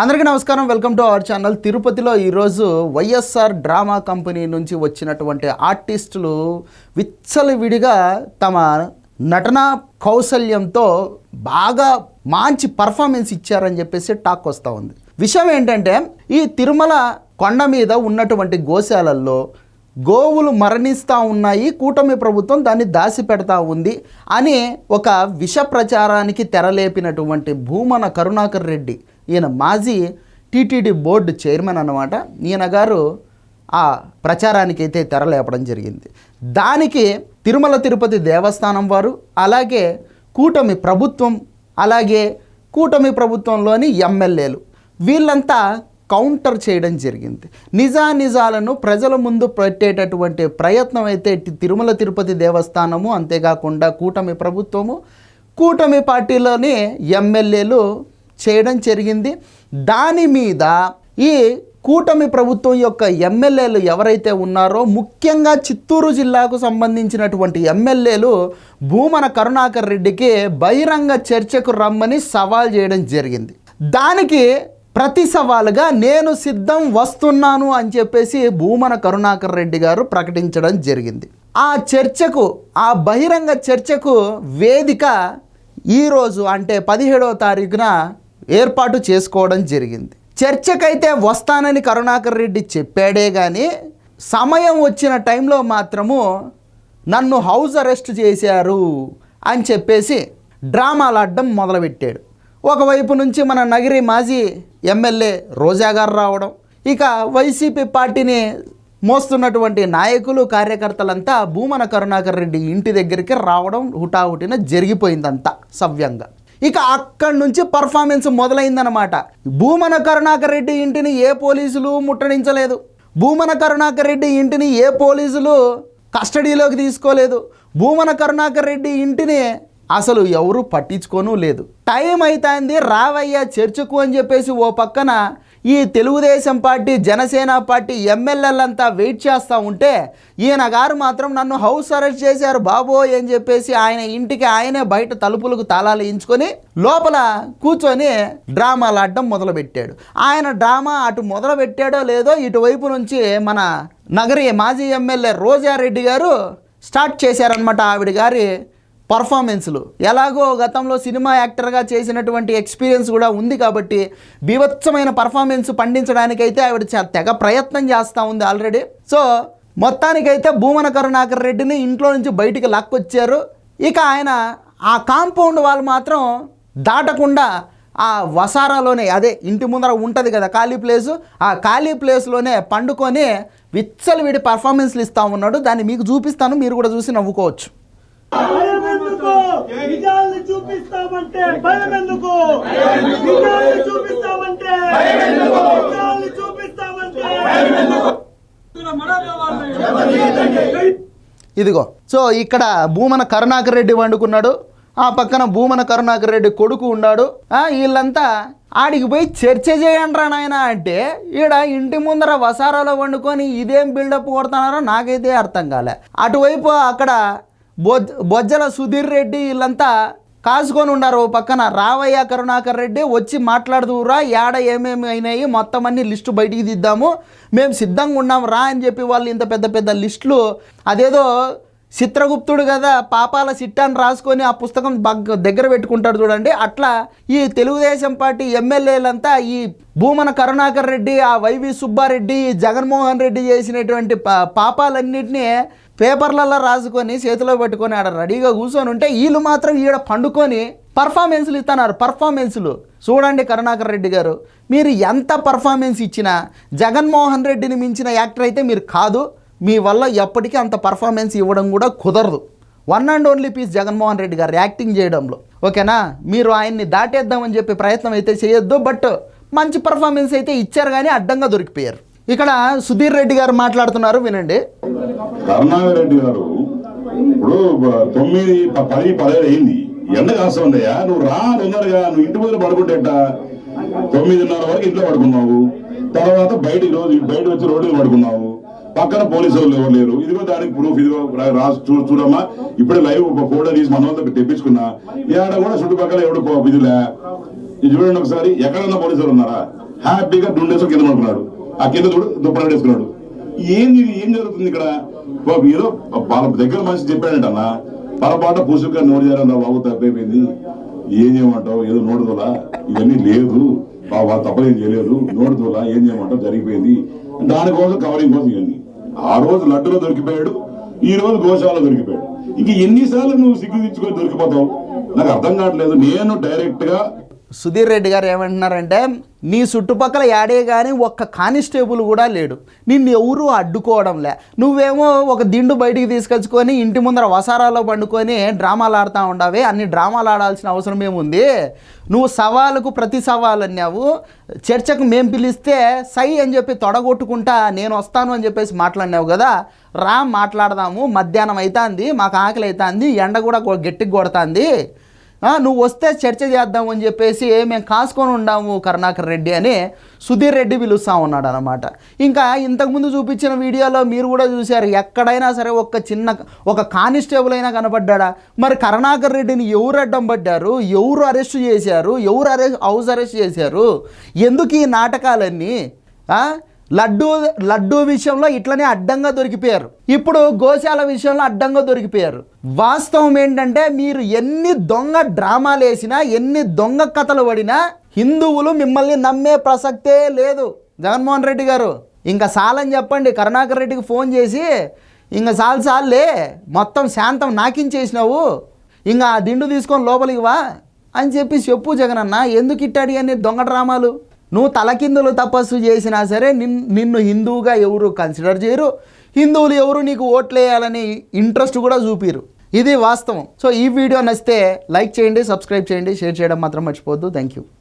అందరికీ నమస్కారం. Welcome to our channel. తిరుపతిలో ఈరోజు వైఎస్ఆర్ డ్రామా కంపెనీ నుంచి వచ్చినటువంటి ఆర్టిస్టులు విచ్చలవిడిగా తమ నటనా కౌశల్యంతో బాగా మంచి పర్ఫార్మెన్స్ ఇచ్చారని చెప్పేసి టాక్ వస్తూ ఉంది. విషయం ఏంటంటే ఈ తిరుమల కొండ మీద ఉన్నటువంటి గోశాలల్లో గోవులు మరణిస్తూ ఉన్నాయి. కూటమి ప్రభుత్వం దాన్ని దాసి పెడతా ఉంది అని ఒక విష ప్రచారానికి తెరలేపినటువంటి భూమన కరుణాకర్ రెడ్డి ఈయన మాజీ టీటీడీ బోర్డు చైర్మన్ అన్నమాట. ఈయన గారు ఆ ప్రచారానికి అయితే తెరలేపడం జరిగింది. దానికి తిరుమల తిరుపతి దేవస్థానం వారు అలాగే కూటమి ప్రభుత్వం అలాగే కూటమి ప్రభుత్వంలోని ఎమ్మెల్యేలు వీళ్ళంతా కౌంటర్ చేయడం జరిగింది. నిజానిజాలను ప్రజల ముందు పెట్టేటటువంటి ప్రయత్నం అయితే తిరుమల తిరుపతి దేవస్థానము అంతేకాకుండా కూటమి ప్రభుత్వము కూటమి పార్టీలోని ఎమ్మెల్యేలు చేయడం జరిగింది. దాని మీద ఈ కూటమి ప్రభుత్వం యొక్క ఎమ్మెల్యేలు ఎవరైతే ఉన్నారో ముఖ్యంగా చిత్తూరు జిల్లాకు సంబంధించినటువంటి ఎమ్మెల్యేలు భూమన కరుణాకర్ రెడ్డికి బహిరంగ చర్చకు రమ్మని సవాల్ చేయడం జరిగింది. దానికి ప్రతి సవాలుగా నేను సిద్ధం వస్తున్నాను అని చెప్పేసి భూమన కరుణాకర్ రెడ్డి గారు ప్రకటించడం జరిగింది. ఆ చర్చకు ఆ బహిరంగ చర్చకు వేదిక ఈరోజు అంటే పదిహేడవ తారీఖున ఏర్పాటు చేసుకోవడం జరిగింది. చర్చకైతే వస్తానని కరుణాకర్ రెడ్డి చెప్పాడే కానీ సమయం వచ్చిన టైంలో మాత్రము నన్ను హౌస్ అరెస్ట్ చేశారు అని చెప్పేసి డ్రామాలు ఆడడం మొదలుపెట్టాడు. ఒకవైపు నుంచి మన నగిరి మాజీ ఎమ్మెల్యే రోజా గారు రావడం ఇక వైసీపీ పార్టీని మోస్తున్నటువంటి నాయకులు కార్యకర్తలంతా భూమన కరుణాకర్ రెడ్డి ఇంటి దగ్గరికి రావడం హుటాహుటిన జరిగిపోయిందంతా సవ్యంగా. ఇక అక్కడి నుంచి పర్ఫార్మెన్స్ మొదలైందనమాట భూమన కరుణాకర్ రెడ్డి ఇంటిని ఏ పోలీసులు ముట్టడించలేదు. భూమన కరుణాకర్ రెడ్డి ఇంటిని ఏ పోలీసులు కస్టడీలోకి తీసుకోలేదు. భూమన కరుణాకర్ రెడ్డి ఇంటిని అసలు ఎవరు పట్టించుకోను లేదు. టైం అవుతుంది రావయ్యా చర్చకు అని చెప్పేసి ఓ పక్కన ఈ తెలుగుదేశం పార్టీ జనసేన పార్టీ ఎమ్మెల్యేలంతా వెయిట్ చేస్తూ ఉంటే ఈయన గారు మాత్రం నన్ను హౌస్ అరెస్ట్ చేశారు బాబోయ్ అని చెప్పేసి ఆయన ఇంటికి ఆయనే బయట తలుపులకు తాళాలు ఇంచుకొని లోపల కూర్చొని డ్రామాలు ఆడడం మొదలుపెట్టాడు. ఆయన డ్రామా అటు మొదలుపెట్టాడో లేదో ఇటువైపు నుంచి మన నగరి మాజీ ఎమ్మెల్యే రోజారెడ్డి గారు స్టార్ట్ చేశారనమాట ఆవిడ గారి పర్ఫార్మెన్స్లు. ఎలాగో గతంలో సినిమా యాక్టర్గా చేసినటువంటి ఎక్స్పీరియన్స్ కూడా ఉంది కాబట్టి బీభత్సమైన పర్ఫార్మెన్స్ పండించడానికైతే ఆవిడ తెగ ప్రయత్నం చేస్తూ ఉంది ఆల్రెడీ. సో మొత్తానికైతే భూమన కరుణాకర్ రెడ్డిని ఇంట్లో నుంచి బయటికి లాక్కొచ్చారు. ఇక ఆయన ఆ కాంపౌండ్ వాళ్ళు మాత్రం దాటకుండా ఆ వసారాలోనే అదే ఇంటి ముందర ఉంటుంది కదా ఖాళీ ప్లేసు ఆ ఖాళీ ప్లేస్లోనే పండుకొని విచ్చలవిడి పర్ఫార్మెన్స్లు ఇస్తూ ఉన్నాడు. దాన్ని మీకు చూపిస్తాను మీరు కూడా చూసి నవ్వుకోవచ్చు. భయం ఎందుకు నిజాల్ని చూపిస్తామంటే భయం ఎందుకు నిజాల్ని చూపిస్తామంటే నిజాల్ని చూపిస్తామంటే ఇదిగో సో ఇక్కడ భూమన కరుణాకర్ రెడ్డి వండుకున్నాడు ఆ పక్కన భూమన కరుణాకర్ రెడ్డి కొడుకు ఉన్నాడు. ఆ, వీళ్ళంతా ఆడికి పోయి చర్చ చేయండి నాయన అంటే ఈడ ఇంటి ముందర వసారాలో వండుకొని ఇదేం బిల్డప్ కొడుతున్నారో నాకైతే అర్థం కాలే. అటువైపు అక్కడ బొజ్ బొజ్జల సుధీర్ రెడ్డి వీళ్ళంతా కాసుకొని ఉన్నారు ఓ పక్కన. రావయ్య కరుణాకర్ రెడ్డి వచ్చి మాట్లాడుదురా యాడ ఏమేమి అయినాయి మొత్తం అన్ని లిస్టు బయటికి దిద్దాము. మేము సిద్ధంగా ఉన్నాం రా అని చెప్పి వాళ్ళు ఇంత పెద్ద పెద్ద లిస్టులు. అదేదో చిత్రగుప్తుడు కదా పాపాల సిట్టాన్ని రాసుకొని ఆ పుస్తకం బగ్ దగ్గర పెట్టుకుంటాడు చూడండి. అట్లా ఈ తెలుగుదేశం పార్టీ ఎమ్మెల్యేలంతా ఈ భూమన కరుణాకర్ రెడ్డి ఆ వైవి సుబ్బారెడ్డి జగన్మోహన్ రెడ్డి చేసినటువంటి పాపాలన్నింటినీ పేపర్లలో రాసుకొని చేతిలో పెట్టుకొని ఆడ రెడీగా కూర్చొని ఉంటే వీళ్ళు మాత్రం ఈడ పండుకొని పర్ఫార్మెన్స్లు ఇస్తున్నారు పర్ఫార్మెన్స్లు చూడండి కరుణాకర్ రెడ్డి గారు మీరు ఎంత పర్ఫార్మెన్స్ ఇచ్చినా జగన్మోహన్ రెడ్డిని మించిన యాక్టర్ అయితే మీరు కాదు. మీ వల్ల ఎప్పటికీ అంత పర్ఫార్మెన్స్ ఇవ్వడం కూడా కుదరదు. One and only piece Jaganmohan Reddy గారు యాక్టింగ్ చేయడంలో. ఓకేనా? మీరు ఆయన్ని దాటేద్దామని చెప్పి ప్రయత్నం అయితే చేయొద్దు బట్ మంచి పర్ఫార్మెన్స్ అయితే ఇచ్చారు కానీ అడ్డంగా దొరికిపోయారు. ఇక్కడ సుధీర్ రెడ్డి గారు మాట్లాడుతున్నారు వినండి. కరుణాకర్ రెడ్డి గారు ఇప్పుడు తొమ్మిది ప- పది పదిహేడు అయింది. ఎండ కాస్తుందయ్యా నువ్వు రా తొందరగా నువ్వు ఇంటి ముందు పడుకుంటేట తొమ్మిదిన్నర వరకు ఇంట్లో పడుకున్నావు. తర్వాత బయట రోజు బయట వచ్చి రోడ్డు పడుకున్నావు. పక్కన పోలీసు వాళ్ళు ఎవరు లేరు. ఇదిగో దానికి ప్రూఫ్ ఇదిగో రాసి చూ- చూడమ్మా. ఇప్పుడే లైవ్ ఒక ఫోటో తీసి మన వాళ్ళతో తెప్పించుకున్నా. ఏడ కూడా చుట్టుపక్కల ఎవడు ఇదిలే. ఇది చూడండి ఒకసారి. ఎక్కడన్నా పోలీసులు ఉన్నారా? హ్యాపీగా డుండేసి కింద పడుకున్నాడు. ఆ కింద చూడు దుప్పటి వేసుకున్నాడు. ఏంది ఏం జరుగుతుంది ఇక్కడ? బాబు ఏదో వాళ్ళ దగ్గర మనిషి చెప్పాడంట అన్న పొరపాటు పూసుగా నోటు చేయాలన్న బాబు తప్పైపోయింది. ఏం చేయమంటావు? ఏదో నోడుదోలా ఇవన్నీ లేదు. బాబు తప్పలేం చేయలేదు. నోడుదోలా ఏం చేయమంటావు? జరిగిపోయింది. దానికోసం కవరింగ్ కోసం ఇవన్నీ. ఆ రోజు లడ్డులో దొరికిపోయాడు. ఈ రోజు గోశాలలో దొరికిపోయాడు. ఇంక ఎన్నిసార్లు నువ్వు సిగ్గు తెచ్చుకొని దొరికిపోతావు? నాకు అర్థం కావట్లేదు. నేను డైరెక్ట్గా సుధీర్ రెడ్డి గారు ఏమంటున్నారంటే నీ చుట్టుపక్కల యాడే కానీ ఒక్క కానిస్టేబుల్ కూడా లేడు. నిన్ను ఎవరు అడ్డుకోవడంలే నువ్వేమో ఒక దిండు బయటికి తీసుకొచ్చుకొని ఇంటి ముందర వసారాలో పండుకొని డ్రామాలు ఆడుతూ ఉండవే. అన్ని డ్రామాలు ఆడాల్సిన అవసరం ఏముంది? నువ్వు సవాలుకు ప్రతి సవాలు అన్నావు. చర్చకు మేము పిలిస్తే సై అని చెప్పి తొడగొట్టుకుంటా నేను వస్తాను అని చెప్పేసి మాట్లాడినావు కదా. రా మాట్లాడదాము. మధ్యాహ్నం అవుతుంది మాకు ఆకలి అవుతుంది ఎండ కూడా గట్టికి కొడుతుంది. నువ్వు వస్తే చర్చ చేద్దాం అని చెప్పేసి మేము కాసుకొని ఉండాము కరుణాకర్ రెడ్డి అని సుధీర్ రెడ్డి పిలుస్తూ ఉన్నాడు అనమాట ఇంకా ఇంతకుముందు చూపించిన వీడియోలో మీరు కూడా చూశారు ఎక్కడైనా సరే ఒక చిన్న ఒక కానిస్టేబుల్ అయినా కనపడ్డాడా? మరి కరుణాకర్ రెడ్డిని ఎవరు అడ్డం పడ్డారు? ఎవరు అరెస్ట్ చేశారు? ఎవరు అరెస్ట్ హౌస్ అరెస్ట్ చేశారు? ఎందుకు ఈ నాటకాలన్నీ? లడ్డు లడ్డు విషయంలో ఇట్లనే అడ్డంగా దొరికిపోయారు. ఇప్పుడు గోశాల విషయంలో అడ్డంగా దొరికిపోయారు. వాస్తవం ఏంటంటే మీరు ఎన్ని దొంగ డ్రామాలు వేసినా ఎన్ని దొంగ కథలు పడినా హిందువులు మిమ్మల్ని నమ్మే ప్రసక్తే లేదు. జగన్మోహన్ రెడ్డి గారు ఇంకా సాలని చెప్పండి కరుణాకర్ రెడ్డికి ఫోన్ చేసి ఇంకా సాల్ సాల్లే మొత్తం శాంతం నాకించేసినావు ఇంకా ఆ దిండు తీసుకొని లోపలికి వా అని చెప్పి చెప్పు జగనన్న ఎందుకు ఇట్టాడి అని దొంగ డ్రామాలు? నువ్వు తలకిందులు తపస్సు చేసినా సరే నిన్ నిన్ను హిందువుగా ఎవరు కన్సిడర్ చేయరు. హిందువులు ఎవరు నీకు ఓట్లేయాలని ఇంట్రెస్ట్ కూడా చూపిరు. ఇది వాస్తవం. సో ఈ వీడియో నచ్చితే లైక్ చేయండి సబ్స్క్రైబ్ చేయండి షేర్ చేయడం మాత్రం మర్చిపోవద్దు. Thank you